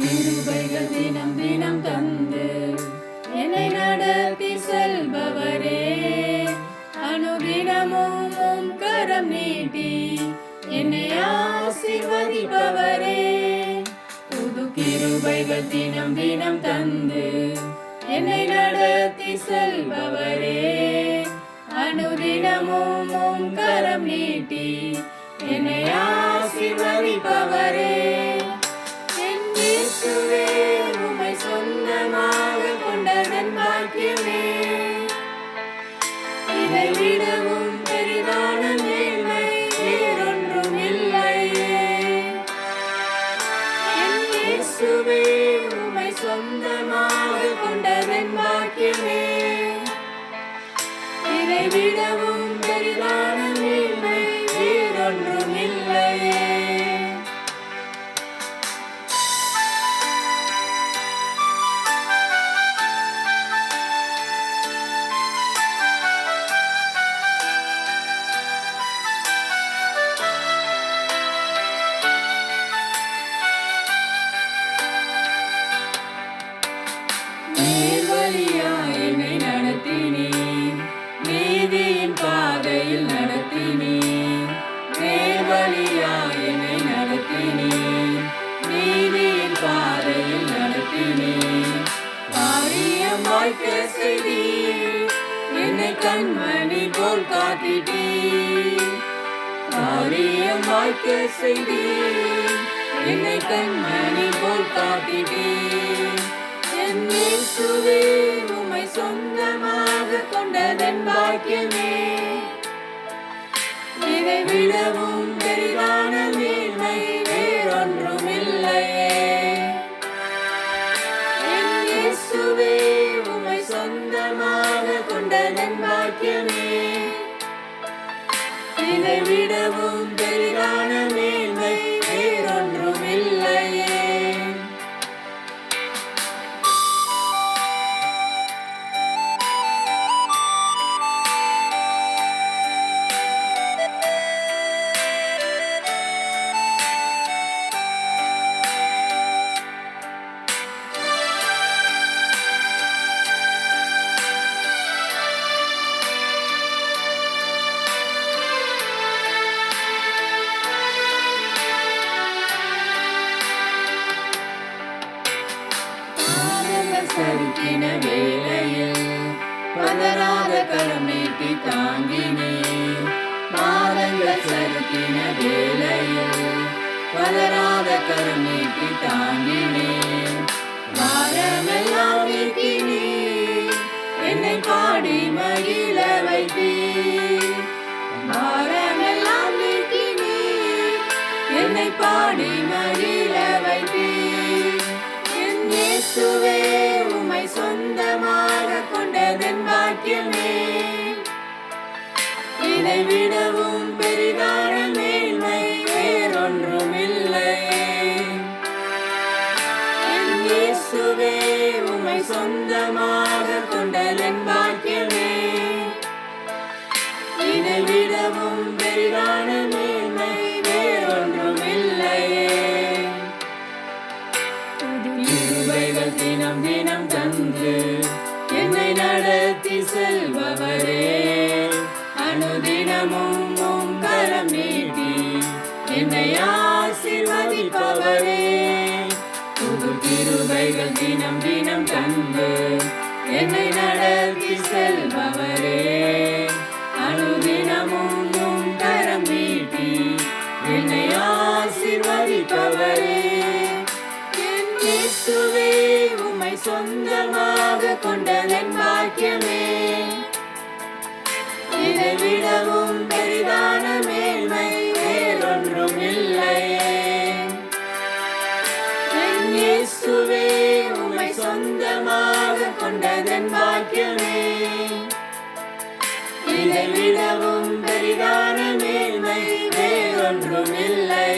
கிருபைகள் தினம் தினம் தந்து என்னை நடத்தி செல்பவரே. அனுதினமும் உம் கரம் நீட்டி என்னை ஆசிர்வதிப்பவரே. புது கிருபைகள் தினம் தினம் தந்து என்னை நடத்தி செல்பவரே. அனுதினமும் உம் கரம் நீட்டி என்னை ஆசிர்வதிப்பவரே. விடவும் பெரிதான மேன்மை வேறொன்றும் இல்லையே. நேர்வழியா காரியம் வாய்க்க என்னை கண்மணி போல் காத்திட்டீர் காரியம் வாய்க்க செய்தீர் என்னை கண்மணி போல் காத்திட்டீர் என் இயேசுவே உம்மை சொந்தமாக கொண்டதன் பாக்கியமே. இதை விடவும் கொண்ட கொண்டதன் பாக்கியமே தாங்கினே பாதங்கள் சறுக்கின வேளையில் பதறாத கரம் தாங்கினே. வாரமெல்லாம் நீக்கினே என்னை பாடி மகிழ வைத்தே. பாரமெல்லாம் என்னை பாடி மகிழ என் இயேசுவே இதை விடவும் பெரிதான மேன்மை வேறொன்றும் இல்லை என் இயேசுவே உம்மை சொந்தமாக கொண்டதன் பாக்கியமே. இதை விடவும் பெரிதான மேன்மை வேறொன்றும் இல்லையே கிருபைகள் தினம் தினம் தந்து என்னை நடத்தி செல்பவரே. அனுதினமும் உம் ஓங்காரம் நீட்டி என்னை ஆசீர்வதிப்பவரே. புது திருவைகள் தினம் தினம் தந்து என்னை நடத்தி செல்பவரே. அனுதினமும் ஓங்காரம் நீட்டி என்னை ஆசீர்வதிப்பவரே. என் இயேசுவே உம்மை சொந்தமாக இயேசுவே உம்மை சொந்தமாக கொண்டதன் பாக்கியமே. இதை விடவும் பரிதான மேல்மை வேறொன்றும் இல்லை